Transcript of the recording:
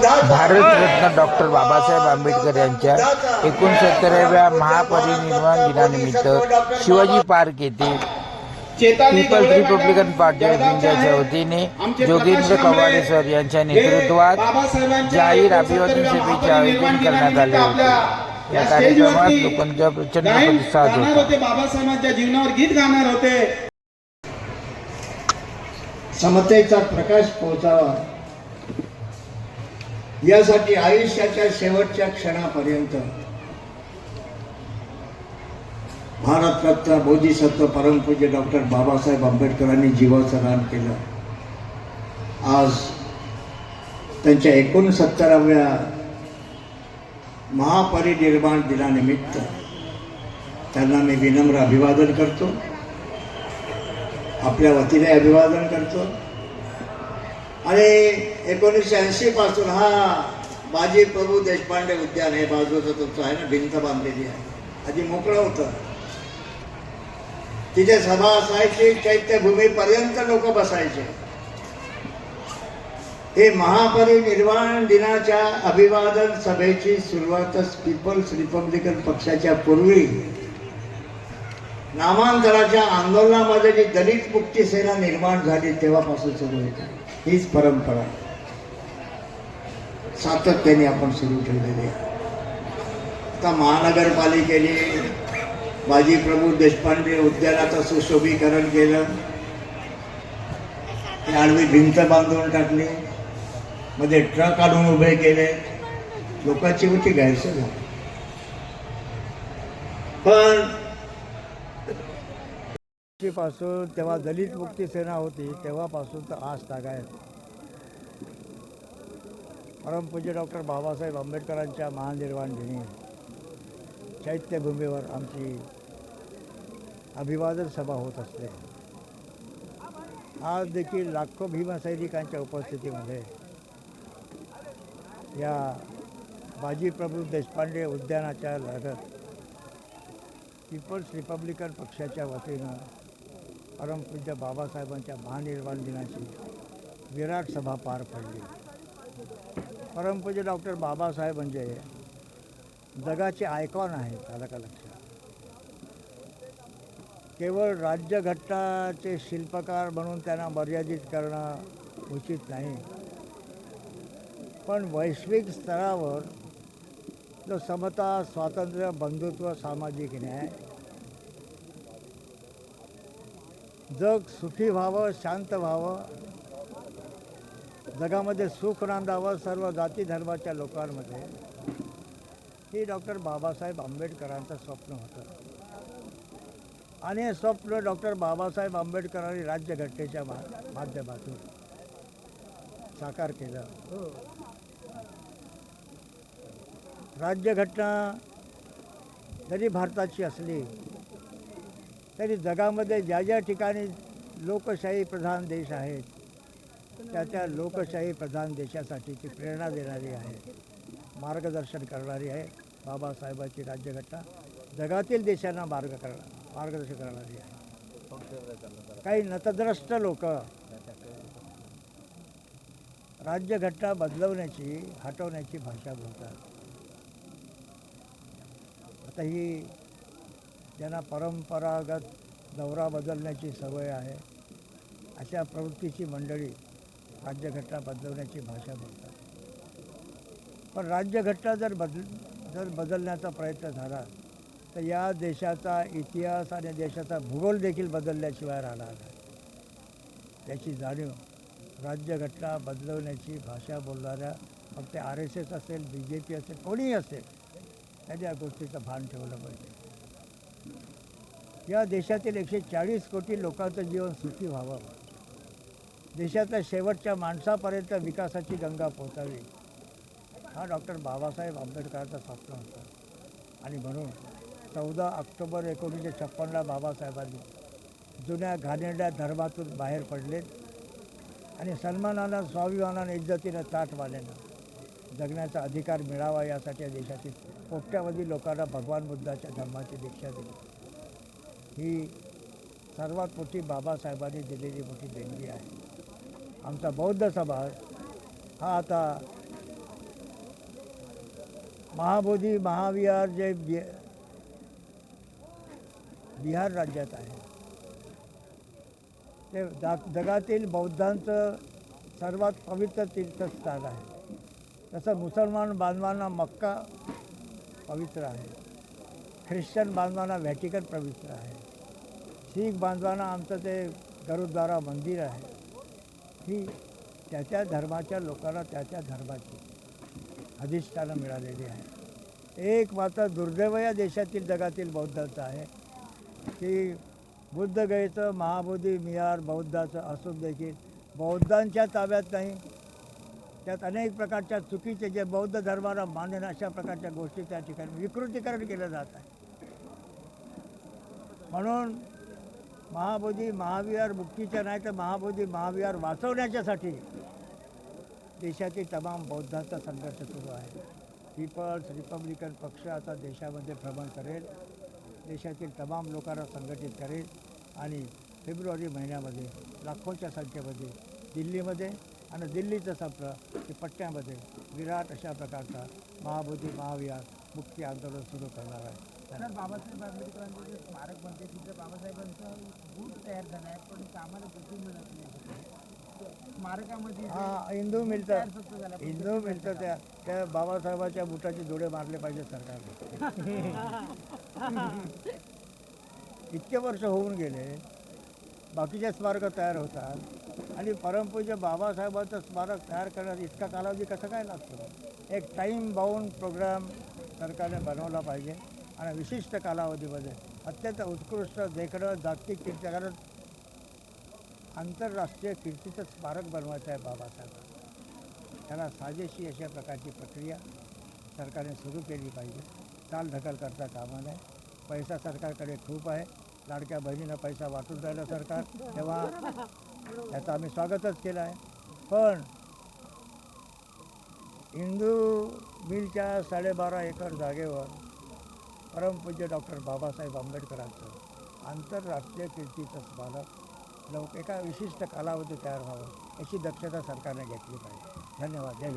Bharat Ratna doctor Babasaheb Ambedkar यांच्या एकोणसत्तराव्या महापरिनिर्वाण दिनानिमित्त शिवाजी पार्क येथे पीपल्स रिपब्लिकन पार्टी ऑफ इंडियाच्या वतीने जोगेंद्र कवाडे सर यांच्या नेतृत्वात जाहीर अभिवादन सभेचे आयोजन करण्यात आले होते. या कार्यक्रमात लोकांचा प्रचंड प्रतिसाद होते बाबासाहेबांच्या जीवनावर गीत गाणार होते. समतेचा प्रकाश पोहोचावा. यासाठी आयुष्याच्या शेवटच्या क्षणापर्यंत भारतरत्न बोधिसत्व परमपूज्य डॉक्टर बाबासाहेब आंबेडकरांनी जीवाचं दान केलं. आज त्यांच्या एकोणसत्तराव्या महापरिनिर्वाण दिनानिमित्त त्यांना मी विनम्र अभिवादन करतो. आपल्या वतीने अभिवादन करतो. आणि एकोणीसशे ऐंशीपासून हा बाजी प्रभू देशपांडे उद्यान हे बाजूचं तुमचं आहे ना भिंत बांधलेली आहे. आधी मोकळं होतं. तिथे सभा असायची चैत्यभूमीपर्यंत लोक बसायचे. हे महापरिनिर्वाण दिनाच्या अभिवादन सभेची सुरुवातच पीपल्स रिपब्लिकन पक्षाच्या पूर्वी नामांतराच्या आंदोलनामध्ये जी दलित मुक्ती सेना निर्माण झाली तेव्हापासून सुरू होती हीच परंपरा. सातत्याने आपण सुरू ठेवलेली आहे. आता महानगरपालिकेने बाजी प्रभू देशपांडे उद्यानाचं सुशोभीकरण केलं. ती आडवी भिंत बांधून टाकली. मध्ये ट्रक आणून उभे केले. लोकांची होती गैरसोय झाली पण पासून तेव्हा दलित मुक्ती सेना होती तेव्हापासून तर आज तागायत परमपूज्य डॉक्टर बाबासाहेब आंबेडकरांच्या महानिर्वाण दिनी चैत्यभूमीवर आमची अभिवादन सभा होत असते. आज देखील लाखो भीमसैनिकांच्या उपस्थितीमध्ये या बाजीप्रभू देशपांडे उद्यानाच्या लगत पीपल्स रिपब्लिकन पक्षाच्या वतीनं परमपूज्य बाबासाहेबांच्या महानिर्वाण दिनाची विराट सभा पार पडली. परमपूज्य डॉक्टर बाबासाहेब म्हणजे जगाचे आयकॉन आहेत आलं का लक्षात? केवळ राज्यघट्टाचे शिल्पकार म्हणून त्यांना मर्यादित करणं उचित नाही. पण वैश्विक स्तरावर जो समता स्वातंत्र्य बंधुत्व सामाजिक न्याय जग सुखी व्हावं शांत व्हावं. जगामध्ये सुख नांदावं सर्व जाती धर्माच्या लोकांमध्ये. हे डॉक्टर बाबासाहेब आंबेडकरांचं स्वप्न होतं. आणि हे स्वप्न डॉक्टर बाबासाहेब आंबेडकरांनी राज्यघटनेच्या मा माध्यमातून साकार केलं. राज्यघटना जरी भारताची असली तरी जगामध्ये ज्या ज्या ठिकाणी लोकशाही प्रधान देश आहेत त्या त्या लोकशाही प्रधान देशासाठीची प्रेरणा देणारी आहे मार्गदर्शन करणारी आहे बाबासाहेबांची राज्यघटना. जगातील देशांना मार्ग करणार मार्गदर्शन करणारी आहे. काही नतद्रष्ट लोक राज्यघटना बदलवण्याची हटवण्याची भाषा बोलतात. आता ही त्यांना परंपरागत दौरा बदलण्याची सवय आहे अशा प्रवृत्तीची मंडळी राज्यघटना बदलवण्याची भाषा बोलतात. पण राज्यघटना जर बदल जर बदलण्याचा प्रयत्न झाला तर या देशाचा इतिहास आणि देशाचा भूगोल देखील बदलल्याशिवाय राहणार नाही. त्याची जाणीव राज्यघटना बदलवण्याची भाषा बोलणाऱ्या मग ते आर एस एस असेल बी जे पी असेल कोणीही असेल त्याच्या गोष्टीचं भान ठेवलं पाहिजे. या देशातील एकशे चाळीस कोटी लोकांचं जीवन सुखी व्हावं. देशातल्या शेवटच्या माणसापर्यंत विकासाची गंगा पोहोचावी. हा डॉक्टर बाबासाहेब आंबेडकरांचा स्वप्न होता. आणि म्हणून चौदा ऑक्टोबर एकोणीसशे छप्पनला बाबासाहेबांनी जुन्या घाणेरड्या धर्मातून बाहेर पडलेत. आणि सन्मानानं स्वाभिमानानं इज्जतीनं ताटवाल्यानं जगण्याचा अधिकार मिळावा यासाठी या देशातील कोट्यावधी लोकांना भगवान बुद्धाच्या धर्माची दीक्षा दिली. ही सर्वात मोठी बाबासाहेबांनी दिलेली मोठी देणगी आहे. आमचा बौद्ध समाज हा आता महाबोधी महाविहार जे बि बिहार राज्यात आहे. ते जगातील बौद्धांचं सर्वात पवित्र तीर्थस्थान आहे. तसं मुसलमान बांधवांना मक्का पवित्र आहे. ख्रिश्चन बांधवांना व्हॅटिकन पवित्र आहे. शीख बांधवांना आमचं ते गरुद्वारा मंदिर आहे. ही त्या त्या धर्माच्या लोकांना त्या त्या धर्माची अधिष्ठानं मिळालेली आहे. एक मात्र दुर्दैव या देशातील जगातील बौद्धाचं आहे की बुद्धगयेचं महाबोधी मियार बौद्धाचं असून देखील बौद्धांच्या ताब्यात नाही. त्यात अनेक प्रकारच्या चुकीचे जे बौद्ध धर्माला मान्य अशा प्रकारच्या गोष्टी त्या ठिकाणी विकृतीकरण केलं जात आहे. म्हणून महाबोधी महाविहार मुक्तीच्या नाही तर महाबोधी महाविहार वाचवण्याच्यासाठी देशातील तमाम बौद्धांचा संघर्ष सुरू आहे. पीपल्स रिपब्लिकन पक्ष आता देशामध्ये भ्रमण करेल. देशातील तमाम लोकांना संघटित करेल. आणि फेब्रुवारी महिन्यामध्ये लाखोच्या संख्येमध्ये दिल्लीमध्ये आणि दिल्लीचं संपलं की पट्ट्यामध्ये विराट अशा प्रकारचा महाबोधी महाविहार मुक्ती आंदोलन सुरू करणार आहे. सर बाबासाहेब आंबेडकरांचं जे स्मारक बनते तिथं बाबासाहेबांचं बूट तयार झाला आहे पण कुठे मिळत नाही. स्मारकामध्ये हा हिंदू तयार मिळतं फक्त झाला पण हिंदू मिळतं त्या त्या बाबासाहेबाच्या बुटाचे जोडे मारले पाहिजे सरकारने. इतके वर्ष होऊन गेले बाकीचे स्मारकं तयार होतात आणि परमपूज्य बाबासाहेबांचं स्मारक तयार करण्यात इतका कालावधी कसं काय लागतो? एक टाईम बाउंड प्रोग्राम सरकारने बनवला पाहिजे. आणि विशिष्ट कालावधीमध्ये अत्यंत उत्कृष्ट देखणं जागतिक कीर्ती कारण आंतरराष्ट्रीय कीर्तीचं स्मारक बनवायचं आहे बाबासाहेब. त्याला साजेशी अशा प्रकारची प्रक्रिया सरकारने सुरू केली पाहिजे. चाल ढकल करता कामा नये. पैसा सरकारकडे खूप आहे. लाडक्या बहिणीनं पैसा वाटून राहिलं सरकार. तेव्हा त्याचं आम्ही स्वागतच केलं आहे. पण हिंदू मिलच्या साडेबारा एकर जागेवर परमपूज्य डॉक्टर बाबासाहेब आंबेडकरांचं आंतरराष्ट्रीय कीर्तीचं स्मारक लवकर एका विशिष्ट कालावधी तयार व्हावं याची दक्षता सरकारने घेतली पाहिजे. धन्यवाद. जय